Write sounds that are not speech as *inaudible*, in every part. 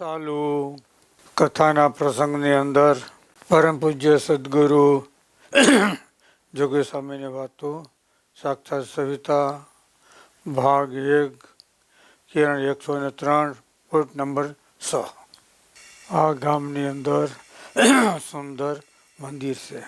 ચાલુ. કથાના પ્રસંગની અંદર પરમ પૂજ્ય સદગુરુ *coughs* જોગી સ્વામીની વાતો, સાક્ષાત સવિતા, ભાગ એક, કિરણ એકસો ને ત્રણ ફૂટ નંબર છ. આ ગામની અંદર *coughs* સુંદર મંદિર છે.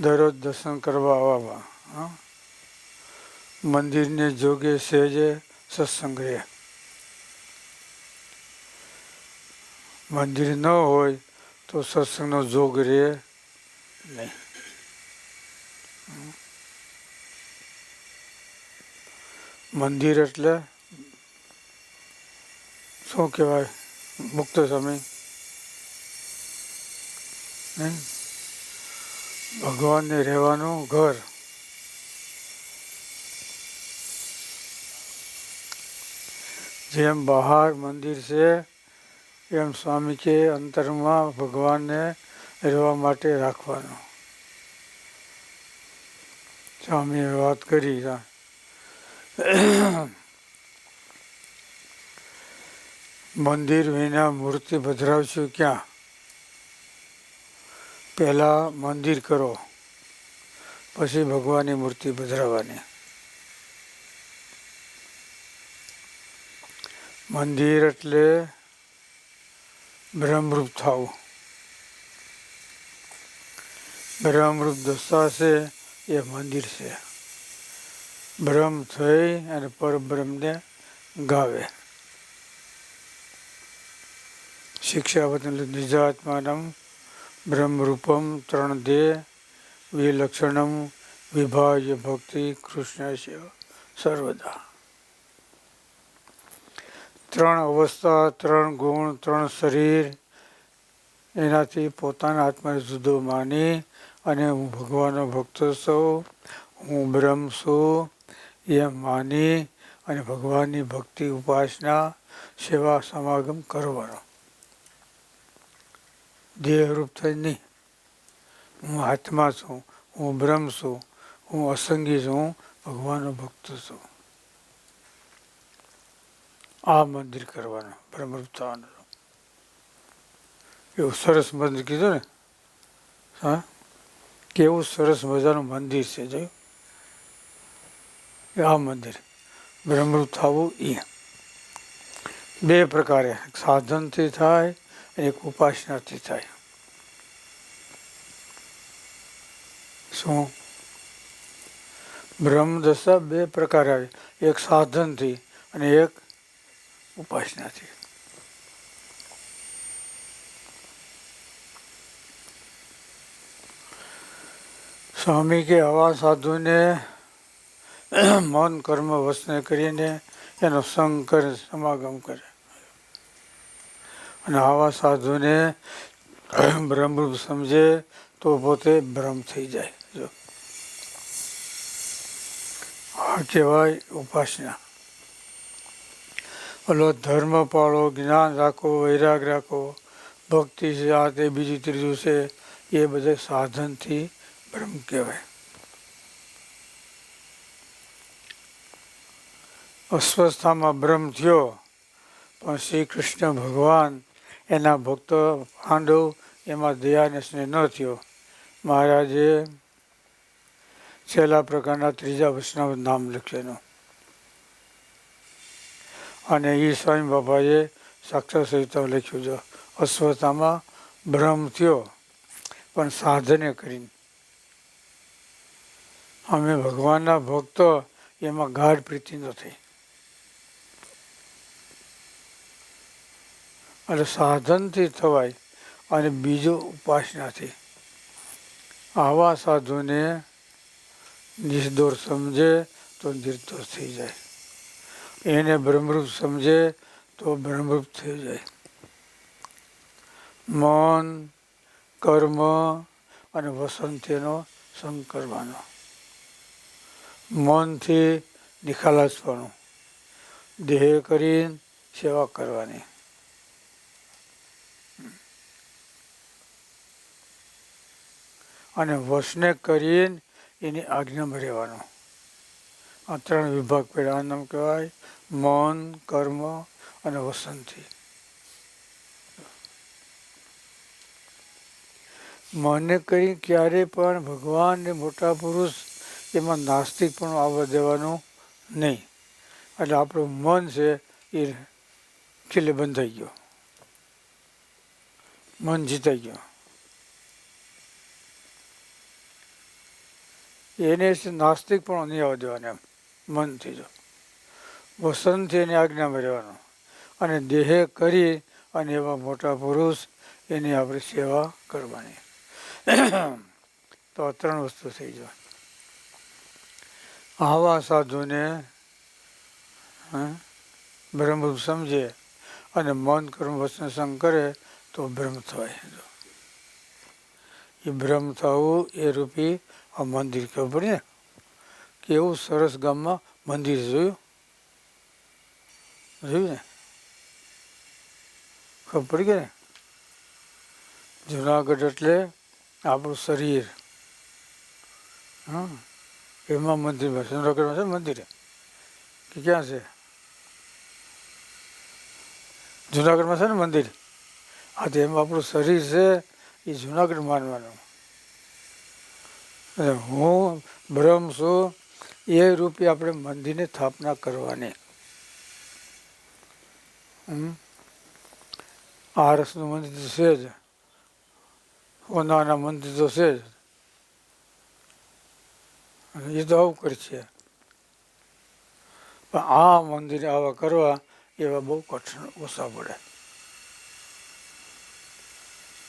દરરોજ દર્શન કરવા આવવા હા. મંદિરને જોગે સેજે સત્સંગ રહે. મંદિર ન હોય તો સત્સંગનો જોગ રહે નહીં. મંદિર એટલે શું કહેવાય? મુક્ત સમય. ભગવાનને રહેવાનું ઘર. જેમ બહાર મંદિર છે એમ સ્વામી કે અંતરમાં ભગવાનને રહેવા માટે રાખવાનો. સ્વામીએ વાત કરી મંદિર વિના મૂર્તિ પધરાવશું ક્યાં? પહેલા મંદિર કરો, પછી ભગવાનની મૂર્તિ પધરાવવાની. મંદિર એટલે બ્રહ્મરૂપ થવું બ્રહ્મરૂપ દશા છે, એ મંદિર છે. બ્રહ્મ થઈ અને પરબ્રહ્મને ગાવે. શિક્ષાવતન નિજાત્માનમ બ્રહ્મરૂપમ ત્રણ દેહ વિલક્ષણમ વિભાજ્ય ભક્તિ કૃષ્ણ સર્વદા. ત્રણ અવસ્થા, ત્રણ ગુણ, ત્રણ શરીર, એનાથી પોતાના આત્માને જુદો માની અને હું ભગવાનનો ભક્ત છું, હું બ્રહ્મ છું, એમ માની અને ભગવાનની ભક્તિ ઉપાસના, સેવા સમાગમ કરવાનો. દેહરૂપ થઈ નહીં. હું આત્મા છું, હું બ્રહ્મ છું, હું અસંગી છું, ભગવાનનો ભક્ત છું. આ મંદિર કરવાનું બ્રહ્મરૂપ થવાનું એવું સરસ મંદિર કીધું ને? હા? કેવું સરસ મજાનું મંદિર છે, જોયું? આ મંદિર બ્રહ્મરૂપ થવું એ. બે પ્રકારે સાધનથી થાય એક ઉપાસનાથી થાય. શું? બ્રહ્મદશા બે પ્રકારે આવે. એક સાધનથી અને એક ઉપાસનાથી સ્વામી કે આવા સાધુને મન કર્મ વસને કરીને એનો સંગ કરે, સમાગમ કરે. અને આવા સાધુને બ્રહ્મરૂપ સમજે તો પોતે બ્રહ્મ થઈ જાય. જો. આ કહેવાય ઉપાસના. ઓલો ધર્મ પાળો, જ્ઞાન રાખો, વૈરાગ રાખો, ભક્તિ છે, આ તે બીજું ત્રીજું છે, એ બધે સાધનથી બ્રહ્મ કહેવાય. અસ્વસ્થામાં બ્રહ્મ થયો, પણ શ્રી કૃષ્ણ ભગવાન, એના ભક્તો પાંડવ, એમાં દયાને સ્નેહ ન થયો. મહારાજે છેલ્લા પ્રકારના ત્રીજા વૈષ્ણવ નામ લખેલું અને એ સ્વામી બાબાએ સાક્ષર સહિતા લખ્યું છે. અશ્વતામાં ભ્રમ થયો, પણ સાધને કરીને અમે ભગવાનના ભક્તો, એમાં ગાઢ પ્રીતિ નથી. એટલે સાધનથી થવાય અને બીજું ઉપાસનાથી આવા સાધુને નિર્દોષ સમજે તો નિર્દોષ થઈ જાય. એને બ્રહ્મરૂપ સમજે તો બ્રહ્મરૂપ થઈ જાય. મન, કર્મ અને વસંતનો સંગ કરવાનો. મનથી નિખાલસપણું. દેહ કરીને સેવા કરવાની. અને વસને કરીને એની આજ્ઞામાં રહેવાનું. આ ત્રણ વિભાગ પહેલાં આ નામ કહેવાય. મૌન, કર્મ અને વસંતી. મને કરી ક્યારે પણ ભગવાન ને મોટા પુરુષ એમાં નાસ્તિક પણ આવવા દેવાનું નહીં. એટલે આપણું મન છે એ ખીલે બંધાઈ ગયો. મન જીતાઈ ગયો. એને નાસ્તિક પણ નહીં આવવા દેવાનું એમ. મનથી જો વસંતથી એની આજ્ઞામાં રહેવાનું. અને દેહે કરી અને એવા મોટા પુરુષ એની આપણે સેવા કરવાની. તો આ ત્રણ વસ્તુ થઈ જાય આવા સાધુને હં, બ્રહ્મ સમજે અને મન કર્મ વચન સંગ કરે તો બ્રહ્મ થવાય જો. એ બ્રહ્મ થવું એ રૂપી આ મંદિર ખબર ને કેવું સરસ ગામમાં મંદિર જોયું? જોયું ને? ખબર પડી ગઈ ને? જુનાગઢ એટલે આપણું શરીર. હા એમાં મંદિરમાં જુનાગઢમાં છે મંદિર? કે ક્યાં છે? જુનાગઢમાં છે ને મંદિર? હા, તો એમાં આપણું શરીર છે એ જુનાગઢ માનવાનું. હું બ્રહ્મ છું એ રૂપે આપણે મંદિરની સ્થાપના કરવાની? આરસનું મંદિર તો છે જ. સોનાના મંદિર તો છે જ. એ તો આવું કરશે. પણ આ મંદિર આવા કરવા એવા બહુ કઠિન ઓછા પડે.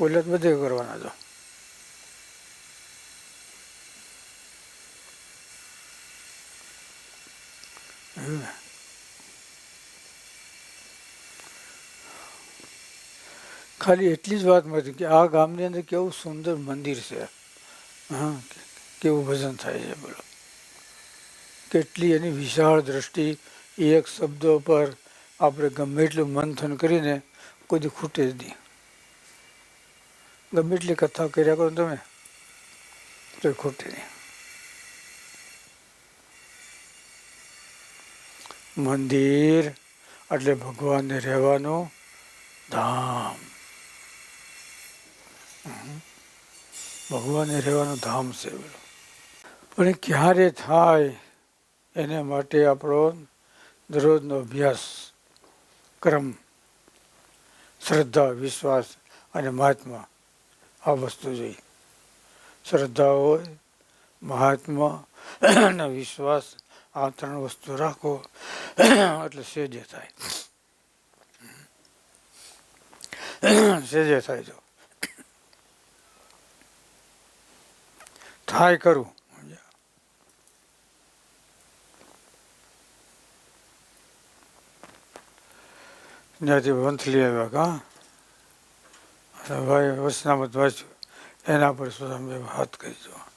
ઓલે બધે કરવાના તો એવું ખાલી એટલી જ વાત મળતી કે આ ગામની અંદર કેવું સુંદર મંદિર છે. હા, કેવું ભજન થાય છે બોલો. કેટલી એની વિશાળ દ્રષ્ટિ, એક શબ્દો પર આપણે ગમે એટલું મંથન કરીને કોઈ ખૂટે જ નહીં. ગમે એટલી કથા કર્યા કરો તમે, તો ખૂટે નહીં. મંદિર, એટલે ભગવાનને રહેવાનું ધામ. ભગવાનને રહેવાનું ધામ છે પણ ક્યારે થાય એને માટે આપણો દરરોજનો અભ્યાસ, ક્રમ, શ્રદ્ધા, વિશ્વાસ અને મહાત્મા આ વસ્તુ જોઈએ શ્રદ્ધા હોય, મહાત્મા અને વિશ્વાસ આ ત્રણ વસ્તુ રાખો, એટલે સેજે થાય. સેજે થાય જો. થાય કરું ત્યાંથી વંથલી આવ્યા કા? ભાઈ, વસનામત વાંચ્યું. એના પર શું હાથ કરી દો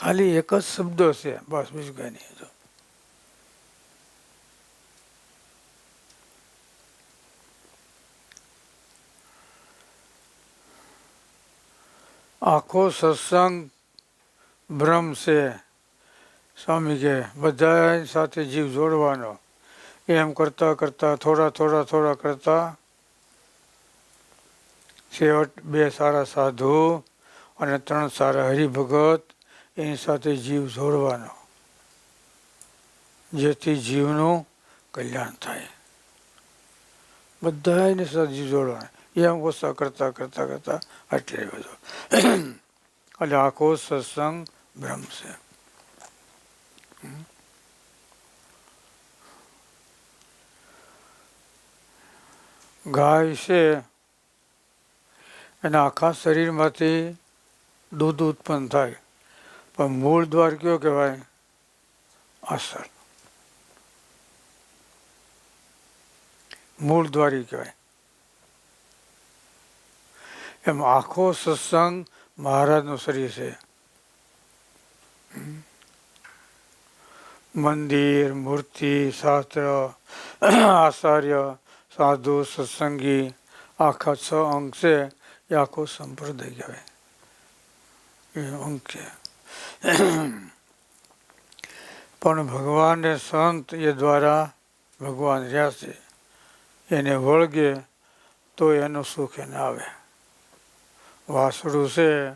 ખાલી એક જ શબ્દો છે. બસ, બીજું કઈ નહીં. જો. આખો સત્સંગ ભ્રમ છે. સ્વામી કે બધા સાથે જીવ જોડવાનો. એમ કરતા કરતા, થોડા થોડા થોડા કરતા છેવટ બે સારા સાધુ અને ત્રણ સારા હરિભગત એની સાથે જીવ જોડવાનો, જેથી જીવનું કલ્યાણ થાય. બધા એની સાથે જીવ જોડવાના. એમ ઓછા કરતા કરતા કરતા આટલે બધો એટલે આખો સત્સંગ બ્રહ્મ છે. ગાય છે. એના આખા શરીરમાંથી દૂધ ઉત્પન્ન થાય. પણ મૂળ દ્વાર કયો કહેવાય? અસર મૂળ દ્વારી કહેવાય. એમ આખો સત્સંગ મહારાજનો શરીર છે. મંદિર, મૂર્તિ, શાસ્ત્ર, આચાર્ય, સાધુ, સત્સંગી, આખા છ અંક છે, એ આખો સંપ્રદાય કહેવાય. એ અંગ છે. પણ ભગવાનને સંત એ દ્વારા ભગવાન રહ્યા છે. એને વળગે તો એનું સુખ એને આવે. વાસડું છે.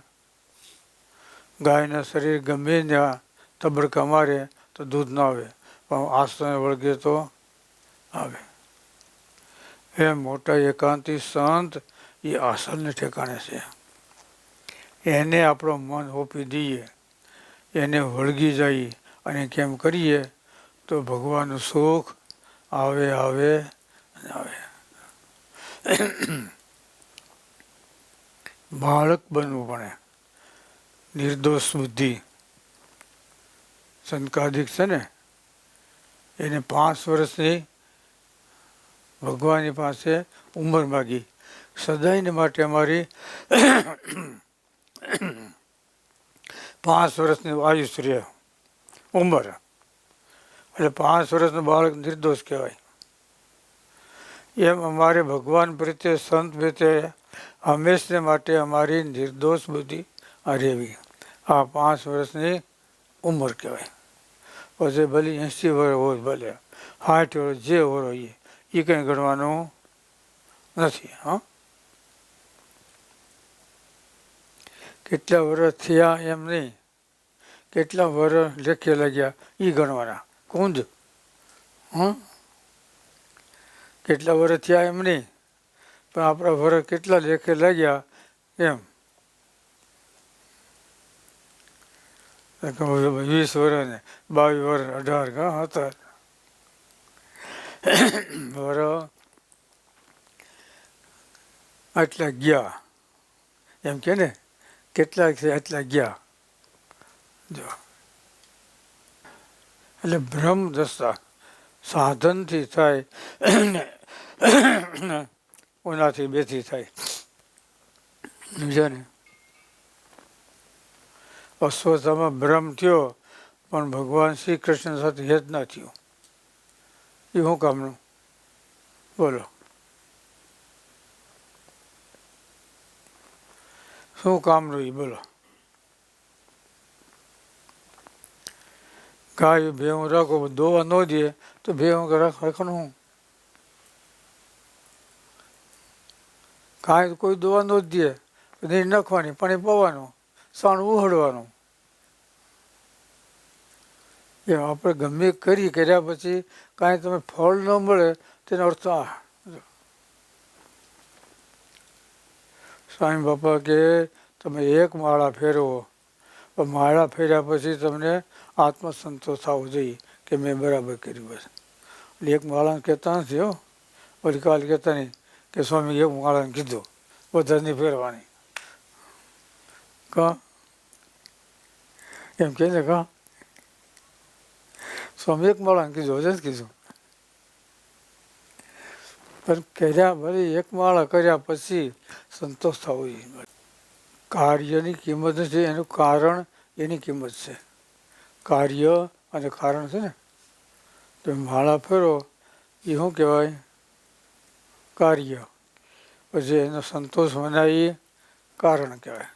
ગાયના શરીર ગમે ત્યાં તબડકા મારે તો દૂધ ના આવે, પણ આસને વળગે તો આવે. એ મોટા એકાંતિ સંત, એ આસનને ઠેકાણે છે. એને આપણો મન હોપી દઈએ. એને વળગી જઈએ અને કેમ કરીએ? તો ભગવાનનું સુખ આવે આવે આવે. બાળક બનવું પડે. નિર્દોષ બુદ્ધિ. સંકાધિક છે ને? એને પાંચ વર્ષની ભગવાનની પાસે ઉંમર માગી. સદાયને માટે અમારી પાંચ વર્ષની આયુષ રહે ઉંમર. એટલે પાંચ વર્ષનું બાળક નિર્દોષ કહેવાય. એમ અમારે ભગવાન પ્રત્યે, સંત પ્રત્યે, હંમેશને માટે અમારી નિર્દોષ બુદ્ધિ રહેવી. આ પાંચ વર્ષની ઉંમર કહેવાય. પછી ભલે એંસી વર્ષ હોય, ભલે સાઠ વર્ષ, જે હોય, એ કંઈ ગણવાનું નથી, હા? કેટલા વર્ષ થયા એમ નહીં. કેટલા વર્ષ લેખે લાગ્યા એ ગણવાના. કુંજ. હં કેટલા વર્ષ થયા એમ નહીં. પણ આપણા વર્ષ કેટલા લેખે લાગ્યા એમ. વીસ વર્ષ ને બાવીસ વર્ષ અઢાર ઘણા હતા. વર્ષ આટલા ગયા. એમ કે ને? કેટલાક છે, એટલા ગયા. જો. એટલે ભ્રમ દશા સાધનથી થાય ઓનાથી બેથી થાય. સમજ્યા ને? અશ્વત્થામાં ભ્રમ થયો, પણ ભગવાન શ્રી કૃષ્ણ સાથે હેત ના થયું. એ શું કામનું? બોલો. શું કામનું એ બોલો. ગાય ભેવું રાખો દોવા ન દે, તો ભેવું રાખ રાખવાનું હું? કાંઈ કોઈ દોવા ન દે નીર નાખવાની, પાણી પવાનું, સાણ ઉહડવાનું એ આપણે ગમે કરી કર્યા પછી કાંઈ તમે ફળ ન મળે, તેનો અર્થ આ. સ્વામી બાપા કે તમે એક માળા ફેરવો. માળા ફેર્યા પછી તમને આત્મસંતોષ થવો જોઈએ કે મેં બરાબર કર્યું બસ. એટલે એક માળાને કહેતા નથી હો. પછી કાલ કહેતા નહીં કે સ્વામી એક માળાને કીધું. વધારે નહીં ફેરવાની. કા? એમ કહે ને કા? સ્વામી એક માળાને કીધું, હજે જ કીધું. પણ કર્યા ભલે એક માળા કર્યા પછી સંતોષ થવો જોઈએ. કાર્યની કિંમત નથી, એનું કારણ એની કિંમત છે. કાર્ય અને કારણ છે ને? તો માળા ફેરો, એ શું કહેવાય? કાર્ય. પછી એનો સંતોષ મનાય એ કારણ કહેવાય.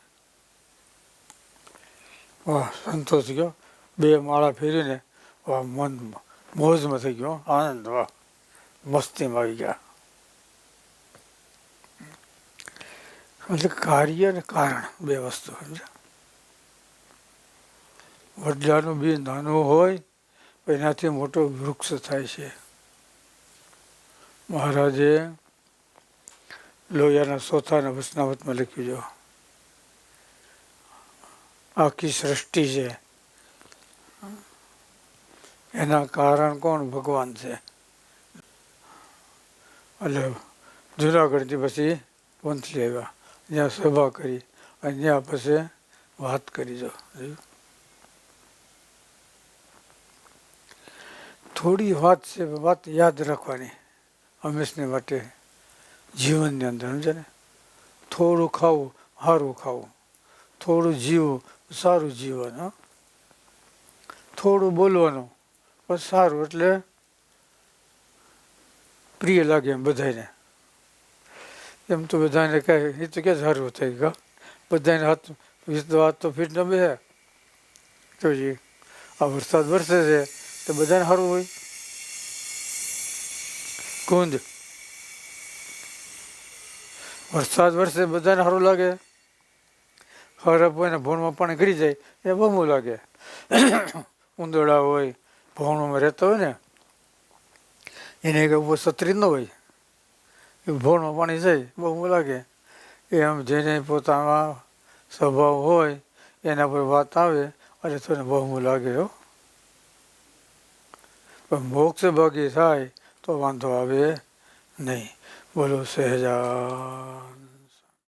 વાહ, સંતોષ ગયો. બે માળા ફેરીને, વાહ, મન મોજમાં થઈ ગયો આનંદ, વાહ. મસ્તીમાં આવી ગયા. એટલે કાર્ય અને કારણ બે વસ્તુ સમજ્યા વડલાનું બી નાનું હોય એનાથી મોટો વૃક્ષ થાય છે. મહારાજે લોહિયાના ચોથાના વસનાવતમાં લખ્યું જો આખી સૃષ્ટિ છે. એના કારણ કોણ? ભગવાન છે. એટલે જુનાગઢથી પછી પંથલી આવ્યા. ત્યાં સભા કરી અને ત્યાં પછી વાત કરી જો. થોડી વાત છે, વાત યાદ રાખવાની હંમેશને માટે જીવનની અંદર સમજે ને? થોડું ખાવું, સારું ખાવું. થોડું જીવવું સારું જીવન થોડું બોલવાનું, પણ સારું એટલે પ્રિય લાગે એમ બધાને એમ તો બધાને કહે, એ તો કે સારું થઈ ગયા. બધાને હાથ વાત તો ફીટ ન બે તો જી, આ વરસાદ વરસે છે, તો બધાને સારું હોય. કુંજ વરસાદ વરસે બધાને સારું લાગે. ખરાબ હોય ને ભોણમાં પાણી ગરી જાય, એ બહુ લાગે. ઉંદરડા હોય, ભોણમાં રહેતા હોય ને, એને કંઈ ઉપર છત્રી ન હોય. ભોણમાં પાણી છે, બહુ લાગે. એમ જેને પોતાના સ્વભાવ હોય, એના પર વાત આવે અને તને બહુ લાગે હો. પણ મોક્ષ ભાગી થાય, તો વાંધો આવે નહીં. બોલો સહેજા